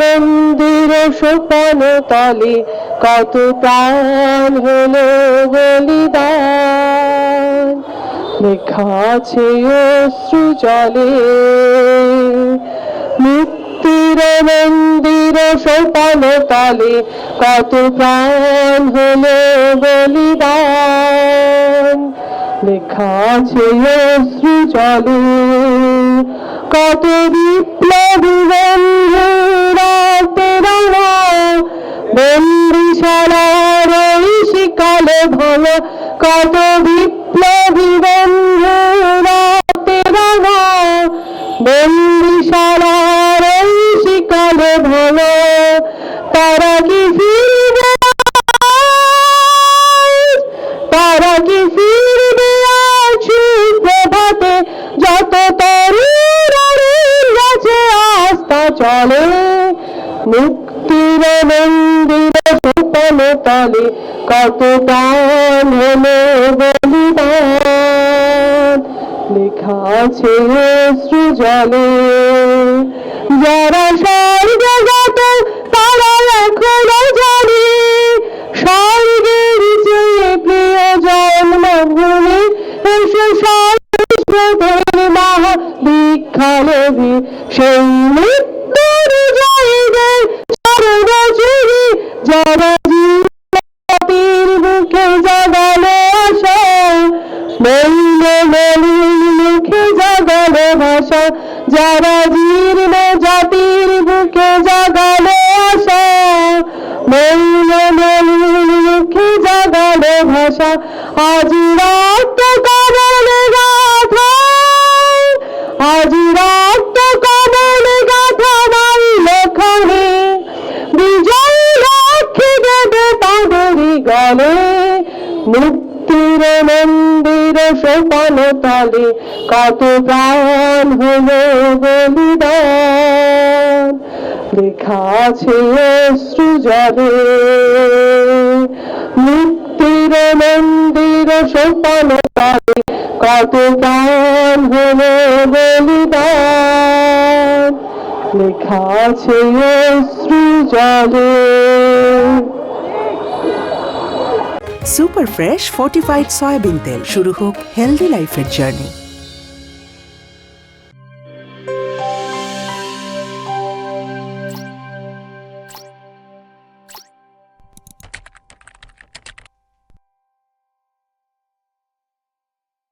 মন্দির সোপান তলে কত প্রাণ হলো বলিদান। লেখা আছে অশ্রু জলে। মুক্তির মন্দির সোপান তলে কত প্রাণ হলো বলিদান। লেখা আছে অশ্রু জলে। কত চলে মুক্তির মন্দির সুতল তলে কত প্রাণ হলো বলিদান? লেখা আছে অশ্রু জলে যারা স্বর্গগত তারা এখনও জানে, স্বর্গের চেয়ে প্রিয় জন্মভূমি এসে সর্বদের মহা দীক্ষালভী সেই যারা জীবনের মুখে জাগালো আশা মৌল মলিন মুখে জাগালো ভাষা যারা জীর্ণ জাতির বুকে জাগালো আশা মৌল মলিন মুখে জাগালো ভাষা আজ তাদেরই মুক্তির মন্দির সোপান তলে কত প্রাণ হলো বলিদান। লেখা আছে অশ্রু মুক্তির মন্দির সোপান তলে কত প্রাণ হলো বলিদান। লেখা আছে অশ্রু জলে সুপার ফ্রেশ ফর্টিফাইড সয়াবিন তেল শুরু হোক হেলদি লাইফের জার্নি